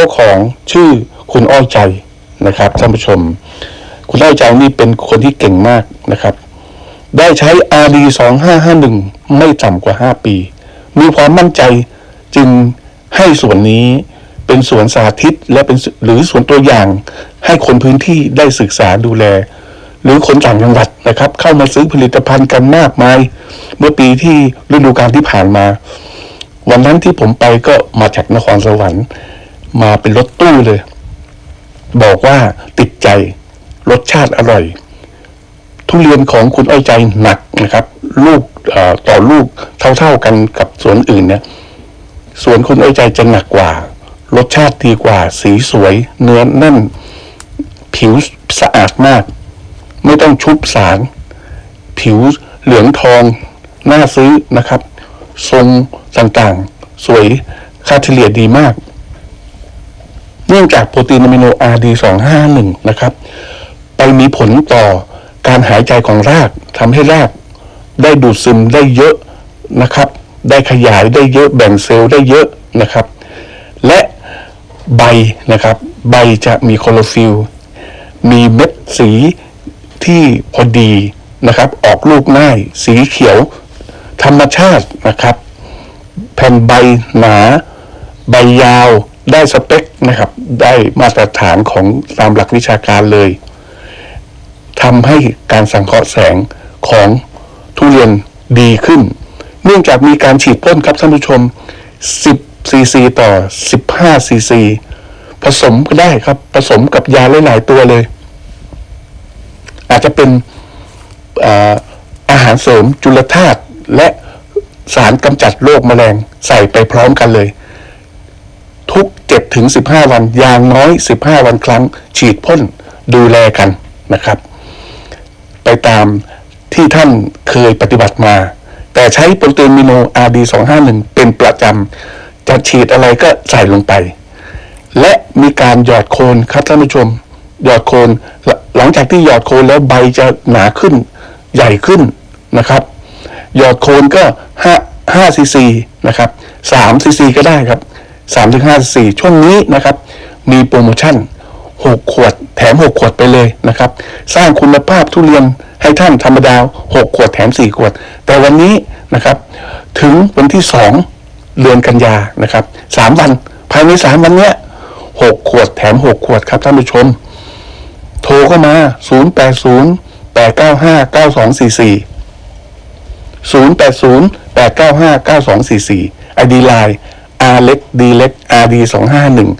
จ้าของชื่อคุณอ้อยใจนะครับท่านผู้ชม คุณอ้อยใจนี่เป็นคนที่เก่งมากนะครับ ได้ใช้ RD 2551 ไม่ต่ำกว่า 5 ปี มีความมั่นใจจึงให้ส่วนนี้เป็นสวนสาธิตและเป็นหรือสวนตัวอย่าง ให้คนพื้นที่ได้ศึกษาดูแล หรือคนต่างจังหวัดนะครับ เข้ามาซื้อผลิตภัณฑ์กันมากมาย เมื่อปีที่ฤดูกาลที่ผ่านมา วันนั้นที่ผมไปก็มาจากนครสวรรค์ มาเป็นรถตู้เลย บอกว่าติดใจรสชาติอร่อย ทุเรียนของคุณอ้อยใจหนักนะครับ ลูกต่อลูกเท่าๆกันกับสวนอื่นเนี่ยสวนคุณอ้อยใจจะหนักกว่า รสชาติดีกว่า สีสวย เนื้อแน่น ผิวสะอาดมาก ไม่ต้องชุบสาร ผิวเหลืองทองน่าซื้อนะครับ ทรงต่างๆ สวยค่าเฉลี่ยดีมาก เนื่องจากโปรตีนอะมิโน RD251 นะครับไปมีผลต่อการหายใจของรากทำให้รากได้ดูดซึมได้เยอะนะครับ ได้ขยายได้เยอะแบ่งเซลล์ได้เยอะนะครับ และใบนะครับ ใบจะมีคลอโรฟิลมีเม็ดสีที่พอดีนะครับ ออกลูกง่าย สีเขียว ธรรมชาตินะครับ แผ่นใบหนา ใบยาว ได้สเปคนะครับ ได้มาตรฐานของตามหลักวิชาการเลยทำให้การสังเคราะห์แสงของทุเรียนดีขึ้น เนื่องจากมีการฉีดพ่นครับท่านผู้ชม 10 ซีซีต่อ 15 ซีซี ผสมก็ได้ครับ ผสมกับยาหลายๆตัวเลย อาจจะเป็นอาอาหารเสริมจุลธาตุและสารกำจัดโรคแมลงใส่ไปพร้อมกันเลย ทุก7ถึง15 วัน อย่างน้อย 15 วันครั้ง ฉีดพ่นดูแลกันนะครับ ไปตามที่ท่านเคยปฏิบัติมา แต่ใช้โปรตีนมิโน RD251 เป็นประจำ จะฉีดอะไรก็ใส่ลงไป และมีการหยอดโคนครับท่านผู้ชม หยอดโคนหลหลังจากที่หยอดโคนแล้วใบจะหนาขึ้นใหญ่ขึ้นนะครับหยอดโคนก็5 5ซีซีนะครับ3ซีซีก็ได้ครับ 3ถึง5ซีซีช่วงนี้นะครับ มีโปรโมชั่น 6 ขวด แถม 6 ขวดไปเลยนะครับ สร้างคุณภาพทุเรียนให้ท่านธรรมดา 6 ขวดแถม 4 ขวด แต่วันนี้นะครับ ถึงวันที่ 2 เดือนกันยานะครับ 3 วัน ภายใน 3 วันเนี้ย 6 ขวดแถม 6 ขวดครับท่านผู้ชม โทรเข้ามา 080 895 9244 080 895 9244 ID อาเล็กดีเล็กอาดีสองห้าหนึ่ง